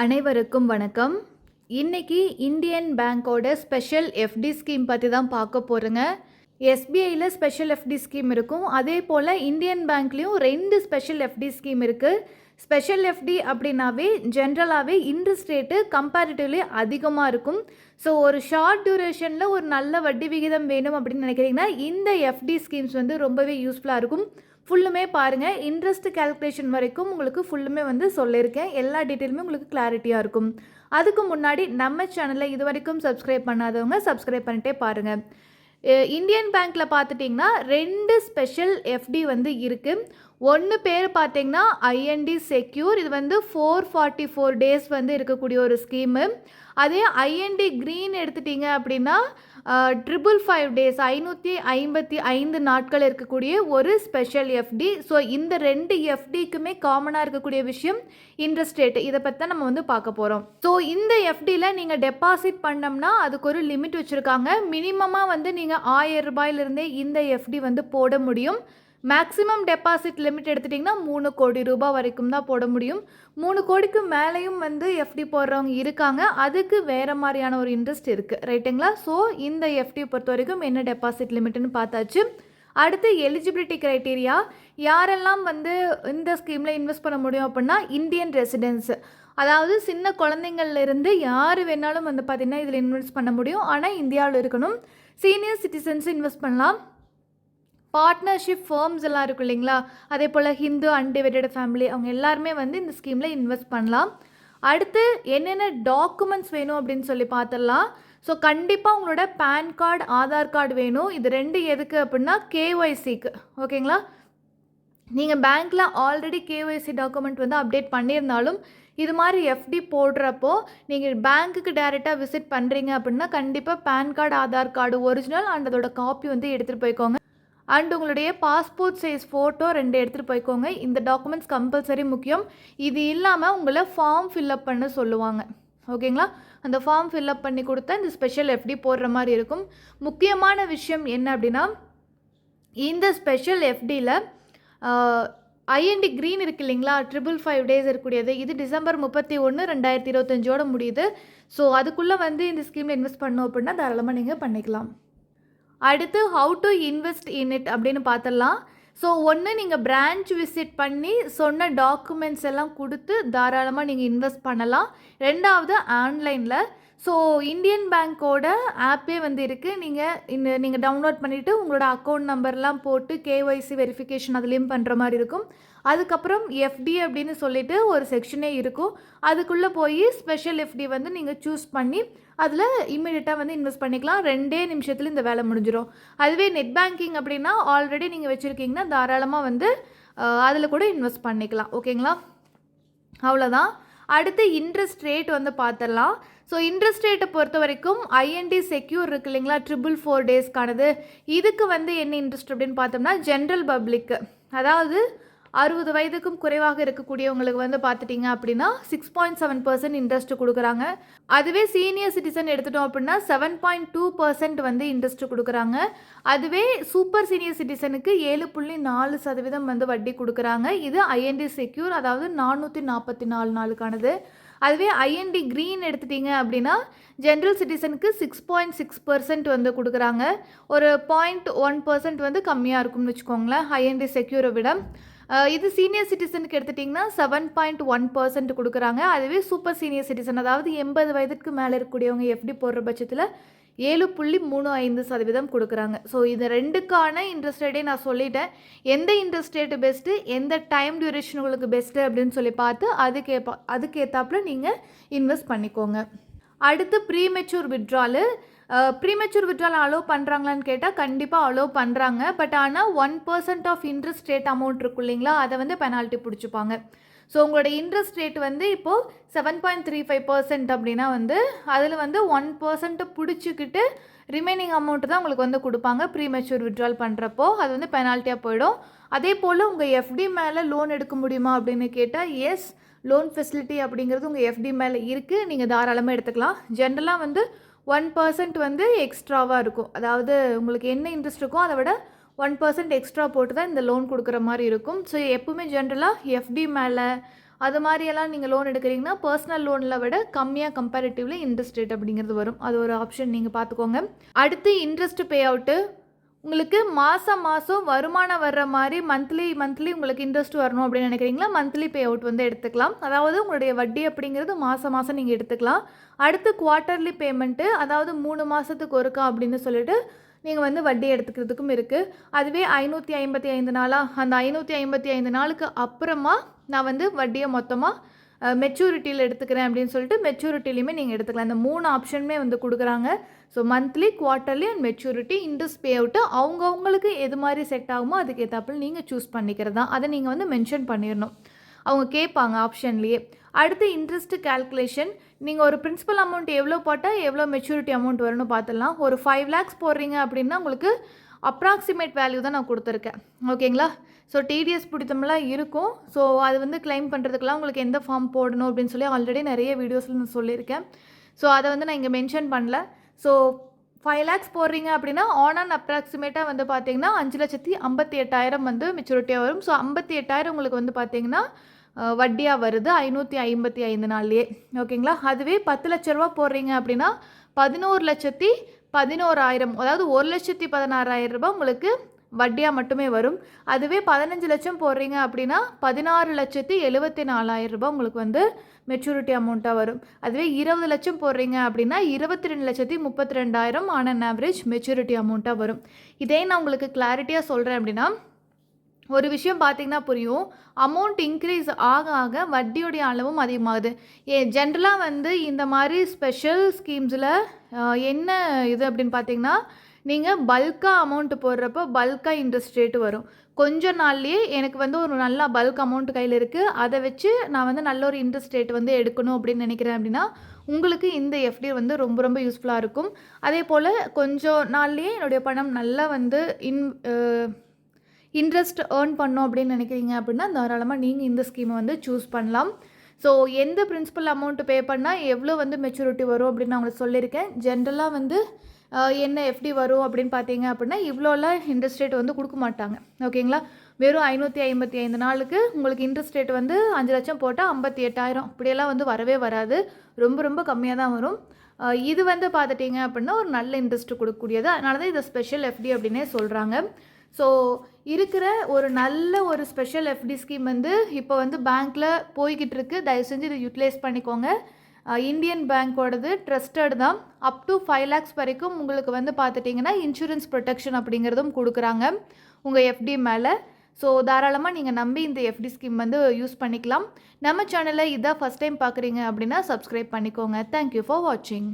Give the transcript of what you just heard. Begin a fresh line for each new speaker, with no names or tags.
அனைவருக்கும் வணக்கம். இன்னைக்கு இந்தியன் பேங்க்கோட ஸ்பெஷல் எஃப்டி ஸ்கீம் பற்றி தான் பார்க்க போகிறோங்க எஸ்பிஐயில் ஸ்பெஷல் எஃப்டி ஸ்கீம் இருக்கும். அதே போல் இந்தியன் பேங்க்லேயும் ரெண்டு ஸ்பெஷல் எஃப்டி ஸ்கீம் இருக்குது ஸ்பெஷல் எஃப்டி அப்படின்னாவே ஜென்ரலாகவே இன்ட்ரெஸ்ட் ரேட்டு கம்பேரிட்டிவ்லி அதிகமாக இருக்கும். ஸோ ஒரு ஷார்ட் டியூரேஷனில் ஒரு நல்ல வட்டி விகிதம் வேணும் அப்படின்னு நினைக்கிறீங்கன்னா இந்த எஃப்டி ஸ்கீம்ஸ் வந்து ரொம்பவே யூஸ்ஃபுல்லாக இருக்கும். ஃபுல்லுமே பாருங்கள் இன்ட்ரெஸ்ட் கால்குலேஷன் வரைக்கும் உங்களுக்கு ஃபுல்லுமே வந்து சொல்லியிருக்கேன். எல்லா டீட்டெயிலுமே உங்களுக்கு கிளாரிட்டியாக இருக்கும். அதுக்கு முன்னாடி நம்ம சேனலை இது வரைக்கும் சப்ஸ்கிரைப் பண்ணாதவங்க சப்ஸ்கிரைப் பண்ணிட்டே பாருங்கள் இந்தியன் பேங்க்கில் பார்த்துட்டிங்கன்னா ரெண்டு ஸ்பெஷல் எஃப்டி வந்து இருக்குது ஒன்று பேர் பார்த்தீங்கன்னா ஐஎன்டி செக்யூர் இது வந்து ஃபோர் ஃபார்ட்டி ஃபோர் டேஸ் வந்து இருக்கக்கூடிய ஒரு ஸ்கீமு அதே ஐஎன்டி க்ரீன் எடுத்துட்டிங்க அப்படின்னா ட்ரிபிள் ஃபைவ் டேஸ் ஐநூற்றி ஐம்பத்தி ஐந்து நாட்கள் இருக்கக்கூடிய ஒரு ஸ்பெஷல் எஃப்டி ஸோ இந்த ரெண்டு எஃப்டிக்குமே காமனாக இருக்கக்கூடிய விஷயம் இன்ட்ரெஸ்ட் ரேட்டு இதை பற்றி தான் நம்ம வந்து பார்க்க போகிறோம் ஸோ இந்த எஃப்டியில் நீங்கள் டெபாசிட் பண்ணோம்னா அதுக்கு ஒரு லிமிட் வச்சுருக்காங்க. மினிமமாக வந்து நீங்கள் ஆயிரம் ரூபாயிலிருந்தே இந்த எஃப்டி வந்து போட முடியும். மேக்ஸிமம் டெபாசிட் லிமிட் எடுத்துட்டிங்கன்னா மூணு கோடி ரூபாய் வரைக்கும் தான் போட முடியும். மூணு கோடிக்கு மேலேயும் வந்து எஃப்டி போடுறவங்க இருக்காங்க. அதுக்கு வேறு மாதிரியான ஒரு இன்ட்ரெஸ்ட் இருக்குது ரைட்டுங்களா ஸோ இந்த எஃப்டி பொறுத்த வரைக்கும் என்ன டெபாசிட் லிமிட்னு பார்த்தாச்சு. அடுத்து எலிஜிபிலிட்டி க்ரைட்டீரியா யாரெல்லாம் வந்து இந்த ஸ்கீமில் இன்வெஸ்ட் பண்ண முடியும் அப்படின்னா இந்தியன் ரெசிடென்ஸ் அதாவது சின்ன குழந்தைங்கள்ல இருந்து யார் வேணாலும் வந்து பார்த்திங்கன்னா இதில் இன்வெஸ்ட் பண்ண முடியும். ஆனால் இந்தியாவில் இருக்கணும். சீனியர் சிட்டிசன்ஸ் இன்வெஸ்ட் பண்ணலாம். பார்ட்னர்ஷிப் ஃபேர்ம்ஸ் எல்லாம் இருக்கும் இல்லைங்களா? அதே போல் ஹிந்து அன்டிவைடட் ஃபேமிலி அவங்க எல்லாருமே வந்து இந்த ஸ்கீமில் இன்வெஸ்ட் பண்ணலாம். அடுத்து என்னென்ன டாக்குமெண்ட்ஸ் வேணும் அப்படின்னு சொல்லி பார்த்துடலாம். ஸோ கண்டிப்பாக உங்களோட பேன் கார்டு ஆதார் கார்டு வேணும். இது ரெண்டு எதுக்கு அப்படின்னா கேஒய்சிக்கு ஓகேங்களா நீங்கள் பேங்க்கில் ஆல்ரெடி கேஒய்சி டாக்குமெண்ட் வந்து அப்டேட் பண்ணியிருந்தாலும் இது மாதிரி எஃப்டி போடுறப்போ நீங்கள் பேங்க்குக்கு டைரெக்டாக விசிட் பண்ணுறீங்க அப்படின்னா கண்டிப்பாக PAN card Aadhaar card original and அதோட காப்பி வந்து எடுத்துகிட்டு போய்க்கோங்க. அண்ட் உங்களுடைய பாஸ்போர்ட் சைஸ் ஃபோட்டோ ரெண்டு எடுத்துகிட்டு போய்க்கோங்க. இந்த டாக்குமெண்ட்ஸ் கம்பல்சரி முக்கியம். இது இல்லாமல் உங்களை ஃபார்ம் ஃபில்அப் பண்ண சொல்லுவாங்க. ஓகேங்களா அந்த ஃபார்ம் ஃபில்அப் பண்ணி கொடுத்தா இந்த ஸ்பெஷல் எஃப்டி போடுற மாதிரி இருக்கும். முக்கியமான விஷயம் என்ன அப்படின்னா இந்த ஸ்பெஷல் எஃப்டியில் ஐஎன்டி க்ரீன் இருக்கு இல்லைங்களா? ட்ரிபிள் ஃபைவ் டேஸ் இருக்கக்கூடியது. இது டிசம்பர் முப்பத்தி ஒன்று ரெண்டாயிரத்தி இருபத்தஞ்சோட முடியுது. ஸோ அதுக்குள்ளே வந்து இந்த ஸ்கீமில் இன்வெஸ்ட் பண்ணோம் அப்படின்னா தாராளமாக நீங்கள் பண்ணிக்கலாம். அடுத்து how to invest in it அப்படின்னு பார்த்துடலாம். ஸோ ஒன்று நீங்கள் பிரான்ச் விசிட் பண்ணி சொன்ன டாக்குமெண்ட்ஸ் எல்லாம் கொடுத்து தாராளமாக நீங்கள் இன்வெஸ்ட் பண்ணலாம். ரெண்டாவது ஆன்லைனில் ஸோ இந்தியன் பேங்க்கோட ஆப்பே வந்து இருக்குது நீங்கள் இந்த நீங்கள் டவுன்லோட் பண்ணிவிட்டு உங்களோட அக்கௌண்ட் நம்பர்லாம் போட்டு கேஒய்சி வெரிஃபிகேஷன் அதுலேயும் பண்ணுற மாதிரி இருக்கும். அதுக்கப்புறம் எஃப்டி அப்படின்னு சொல்லிட்டு ஒரு செக்ஷனே இருக்கும். அதுக்குள்ளே போய் ஸ்பெஷல் எஃப்டி வந்து நீங்கள் சூஸ் பண்ணி அதில் இம்மிடியட்டாக வந்து இன்வெஸ்ட் பண்ணிக்கலாம். ரெண்டே நிமிஷத்தில் இந்த வேலை முடிஞ்சிடும் அதுவே நெட் பேங்கிங் அப்படின்னா ஆல்ரெடி நீங்கள் வச்சுருக்கீங்கன்னா தாராளமாக வந்து அதில் கூட இன்வெஸ்ட் பண்ணிக்கலாம். ஓகேங்களா? அவ்வளோதான் அடுத்து இன்ட்ரெஸ்ட் ரேட் வந்து பார்த்துடலாம் ஸோ இன்ட்ரெஸ்ட் ரேட்டை பொறுத்த வரைக்கும் ஐஎன்டி செக்யூர் இருக்கு இல்லைங்களா? ட்ரிபிள் ஃபோர் டேஸ்க்கானது இதுக்கு வந்து என்ன இன்ட்ரெஸ்ட் அப்படின்னு பார்த்தோம்னா ஜென்ரல் பப்ளிக்கு அதாவது அறுபது வயதுக்கும் குறைவாக இருக்கக்கூடியவங்களுக்கு வந்து பார்த்துட்டிங்க அப்படின்னா six point seven percent interest கொடுக்குறாங்க. அதுவே சீனியர் சிட்டிசன் எடுத்துட்டோம் அப்படின்னா செவன் பாயிண்ட் டூ பர்சன்ட் வந்து இன்ட்ரெஸ்ட் கொடுக்குறாங்க. அதுவே சூப்பர் சீனியர் சிட்டிசனுக்கு ஏழு புள்ளி நாலு சதவீதம் வந்து வட்டி கொடுக்குறாங்க. இது ஐஎன்டி செக்யூர் அதாவது நானூற்றி நாற்பத்தி நாலு நாளுக்கானது. அதுவே ஐஎன்டி க்ரீன் எடுத்துட்டிங்க அப்படின்னா ஜென்ரல் சிட்டிசனுக்கு சிக்ஸ் பாயிண்ட் சிக்ஸ் பர்சன்ட் வந்து கொடுக்குறாங்க. ஒரு பாயிண்ட் ஒன் பர்சன்ட் வந்து கம்மியாக இருக்கும்னு வச்சுக்கோங்களேன். ஐஎன்டி செக்யூரை விட. இது சீனியர் சிட்டிசனுக்கு எடுத்துட்டிங்கன்னா செவன் பாயிண்ட் ஒன் பர்சன்ட் கொடுக்குறாங்க. அதுவே சூப்பர் சீனியர் சிட்டிசன் அதாவது எண்பது வயதுக்கு மேலே இருக்கக்கூடியவங்க எப்படி போடுற பட்சத்தில் ஏழு புள்ளி மூணு ஐந்து சதவீதம் கொடுக்குறாங்க. ஸோ இது ரெண்டுக்கான இன்ட்ரெஸ்ட் ரேட்டே நான் சொல்லிட்டேன். எந்த இன்ட்ரெஸ்ட் ரேட்டு பெஸ்ட்டு எந்த டைம் டியூரேஷன் உங்களுக்கு பெஸ்ட்டு அப்படின்னு சொல்லி பார்த்து அதுக்கேப்பா அதுக்கேற்றாப்புல நீங்கள் இன்வெஸ்ட் பண்ணிக்கோங்க. அடுத்து premature withdrawal premature withdrawal allow பண்ணுறாங்களான்னு கேட்டால் கண்டிப்பாக அலோவ் பண்ணுறாங்க பட் ஆனால் one percent of interest rate amount இருக்கும் இல்லைங்களா? அதை வந்து பெனால்ட்டி பிடிச்சிப்பாங்க. ஸோ உங்களோட இன்ட்ரெஸ்ட் ரேட் வந்து இப்போது seven point three five percent அப்படின்னா வந்து அதில் வந்து ஒன் பர்சன்ட்டை பிடிச்சிக்கிட்டு ரிமைனிங் அமௌண்ட்டு தான் உங்களுக்கு வந்து கொடுப்பாங்க ப்ரீமெச்சூர் விட்ரால் பண்ணுறப்போ அது வந்து பெனால்ட்டியாக போயிடும். அதே போல் உங்கள் எஃப்டி மேலே லோன் எடுக்க முடியுமா அப்படின்னு கேட்டால் எஸ் லோன் ஃபெசிலிட்டி அப்படிங்கிறது உங்கள் எஃப்டி மேலே இருக்குது நீங்கள் தாராளமாக எடுத்துக்கலாம். ஜென்ரலாக வந்து ஒன் பர்சன்ட் வந்து எக்ஸ்ட்ராவாக இருக்கும். அதாவது உங்களுக்கு என்ன இன்ட்ரெஸ்ட் இருக்கோ அதை விட ஒன் பர்சன்ட் எக்ஸ்ட்ரா போட்டு தான் இந்த லோன் கொடுக்குற மாதிரி இருக்கும். ஸோ எப்பவுமே ஜென்ரலாக எஃப்டி மேலே அது மாதிரியெல்லாம் நீங்கள் லோன் எடுக்கிறீங்கன்னா பர்சனல் லோனில் விட கம்மியாக கம்பேரிட்டிவ்லி இன்ட்ரெஸ்ட் ரேட் அப்படிங்கிறது வரும். அது ஒரு ஆப்ஷன் நீங்கள் பார்த்துக்கோங்க. அடுத்து இன்ட்ரெஸ்ட் பே அவுட்டு உங்களுக்கு மாதம் மாதம் வருமானம் வர்ற மாதிரி மந்த்லி மந்த்லி உங்களுக்கு இன்ட்ரெஸ்ட் வரணும் அப்படின்னு நினைக்கிறீங்களா? மந்த்லி பே அவுட் வந்து எடுத்துக்கலாம். அதாவது உங்களுடைய வட்டி அப்படிங்கிறது மாதம் மாதம் நீங்கள் எடுத்துக்கலாம். அடுத்து குவார்ட்டர்லி பேமெண்ட்டு அதாவது மூணு மாதத்துக்கு ஒருக்கா அப்படின்னு சொல்லிட்டு நீங்கள் வந்து வட்டி எடுத்துக்கிறதுக்கும் இருக்குது அதுவே ஐநூற்றி ஐம்பத்தி ஐந்து நாளாக அந்த ஐநூற்றி ஐம்பத்தி ஐந்து நாளுக்கு அப்புறமா நான் வந்து வட்டியை மொத்தமாக மெச்சூரிட்டியில் எடுத்துக்கிறேன் அப்படின்னு சொல்லிட்டு மெச்சூரிட்டிலையுமே நீங்கள் எடுத்துக்கலாம். இந்த மூணு ஆப்ஷனுமே வந்து கொடுக்குறாங்க. So monthly quarterly and maturity interest pay out அவங்கவுங்களுக்கு எது மாதிரி செட் ஆகுமோ அதுக்கு ஏற்றாப்பில் நீங்கள் சூஸ் பண்ணிக்கிறது தான். அதை நீங்கள் வந்து மென்ஷன் பண்ணிடணும் அவங்க கேட்பாங்க ஆப்ஷன்லேயே அடுத்து இன்ட்ரெஸ்ட் கால்குலேஷன் நீங்கள் ஒரு பிரின்சிபல் அமௌண்ட் எவ்வளோ போட்டால் எவ்வளோ மெச்சூரிட்டி அமௌண்ட் வரும்னு பார்த்துடலாம். ஒரு ஃபைவ் லேக்ஸ் போடுறீங்க அப்படின்னா உங்களுக்கு அப்ராக்சிமேட் வேல்யூ தான் நான் கொடுத்துருக்கேன். ஓகேங்களா ஸோ டிடிஎஸ் பிடித்தமெல்லாம் இருக்கும். ஸோ அது வந்து கிளைம் பண்ணுறதுக்கெலாம் உங்களுக்கு எந்த ஃபார்ம் போடணும் அப்படின்னு சொல்லி ஆல்ரெடி நிறைய வீடியோஸில் நான் சொல்லியிருக்கேன். ஸோ அதை வந்து நான் இங்கே மென்ஷன் பண்ணல. ஸோ ஃபைவ் லேக்ஸ் போடுறீங்க அப்படின்னா ஆன் அண்ட் அப்ராக்சிமேட்டாக வந்து பார்த்தீங்கன்னா அஞ்சு லட்சத்தி ஐம்பத்தி எட்டாயிரம் வந்து மெச்சூரிட்டியாக வரும். ஸோ ஐம்பத்தி எட்டாயிரம் உங்களுக்கு வந்து பார்த்தீங்கன்னா வட்டியாக வருது. ஐநூற்றி ஐம்பத்தி ஐந்து நாள்லேயே. ஓகேங்களா அதுவே பத்து லட்ச ரூபா போடுறீங்க அப்படின்னா பதினோரு லட்சத்தி பதினோராயிரம் அதாவது ஒரு லட்சத்தி பதினாறாயிரம் ரூபாய் உங்களுக்கு வட்டியாக மட்டுமே வரும். அதுவே பதினஞ்சு லட்சம் போடுறீங்க அப்படின்னா பதினாறு லட்சத்தி எழுபத்தி நாலாயிரம் ரூபாய் உங்களுக்கு வந்து மெச்சூரிட்டி அமௌண்ட்டாக வரும். அதுவே இருபது லட்சம் போடுறீங்க அப்படின்னா இருபத்தி ரெண்டு லட்சத்தி முப்பத்தி ரெண்டாயிரம் ஆன் அன் ஆவரேஜ் மெச்சூரிட்டி அமௌண்ட்டாக வரும். இதே நான் உங்களுக்கு கிளாரிட்டியாக சொல்கிறேன் அப்படின்னா ஒரு விஷயம் பார்த்தீங்கன்னா புரியும். அமௌண்ட் இன்க்ரீஸ் ஆக ஆக வட்டியுடைய அளவும் அதிகமாகுது. ஏ ஜென்ரலாக வந்து இந்த மாதிரி ஸ்பெஷல் ஸ்கீம்ஸில் என்ன இது அப்படின்னு பார்த்தீங்கன்னா நீங்கள் பல்காக அமௌண்ட் போடுறப்போ பல்காக இன்ட்ரெஸ்ட் ரேட்டு வரும். கொஞ்ச நாள்லேயே எனக்கு வந்து ஒரு நல்ல பல்க் அமௌண்ட் கையில் இருக்குது அதை வச்சு நான் வந்து நல்ல ஒரு இன்ட்ரெஸ்ட் ரேட் வந்து எடுக்கணும் அப்படின்னு நினைக்கிறேன் அப்படின்னா உங்களுக்கு இந்த எஃப்டி வந்து ரொம்ப ரொம்ப யூஸ்ஃபுல்லாக இருக்கும். அதே போல் கொஞ்சம் நாள்லேயே என்னுடைய பணம் நல்லா வந்து இன் இன்ட்ரெஸ்ட் ஏர்ன் பண்ணோம் அப்படின்னு நினைக்கிறீங்க அப்படின்னா தாராளமாக நீங்கள் இந்த ஸ்கீமை வந்து சூஸ் பண்ணலாம். ஸோ எந்த பிரின்சிபல் அமௌண்ட் பே பண்ணால் எவ்வளோ வந்து மெச்சூரிட்டி வரும் அப்படின்னு நான் உங்களுக்கு சொல்லியிருக்கேன். ஜென்ரலாக வந்து என்ன எஃப்டி வரும் அப்படின்னு பார்த்தீங்க அப்படின்னா இவ்வளோலாம் இன்ட்ரெஸ்ட் ரேட் வந்து கொடுக்க மாட்டாங்க. ஓகேங்களா வெறும் ஐநூற்றி ஐம்பத்தி ஐந்து நாளுக்கு உங்களுக்கு இன்ட்ரெஸ்ட் ரேட் வந்து அஞ்சு லட்சம் போட்டால் ஐம்பத்தி எட்டாயிரம். இப்படியெல்லாம் வந்து வரவே வராது. ரொம்ப ரொம்ப கம்மியாக தான் வரும். இது வந்து பார்த்துட்டிங்க அப்படின்னா ஒரு நல்ல இன்ட்ரெஸ்ட் கொடுக்கக்கூடியது. அதனால தான் இதை ஸ்பெஷல் எஃப்டி அப்படின்னே சொல்கிறாங்க ஸோ இருக்கிற ஒரு நல்ல ஒரு ஸ்பெஷல் எஃப்டி ஸ்கீம் வந்து இப்போ வந்து பேங்க்கில் போய்கிட்டு இருக்கு தயவு செஞ்சு இதை யூட்டிலைஸ் பண்ணிக்கோங்க. இந்தியன் பேங்க்கோடது ட்ரஸ்டட் தான். அப் டு ஃபைவ் லேக்ஸ் வரைக்கும் உங்களுக்கு வந்து பார்த்துட்டிங்கன்னா இன்சூரன்ஸ் ப்ரொடெக்ஷன் அப்படிங்கிறதும் கொடுக்குறாங்க. உங்கள் எஃப்டி மேலே. ஸோ தாராளமாக நீங்கள் நம்பி இந்த எஃப்டி ஸ்கீம் வந்து யூஸ் பண்ணிக்கலாம். நம்ம சேனலை இதான் ஃபஸ்ட் டைம் பார்க்குறீங்க அப்படின்னா சப்ஸ்கிரைப் பண்ணிக்கோங்க. தேங்க்யூ ஃபார் வாட்சிங்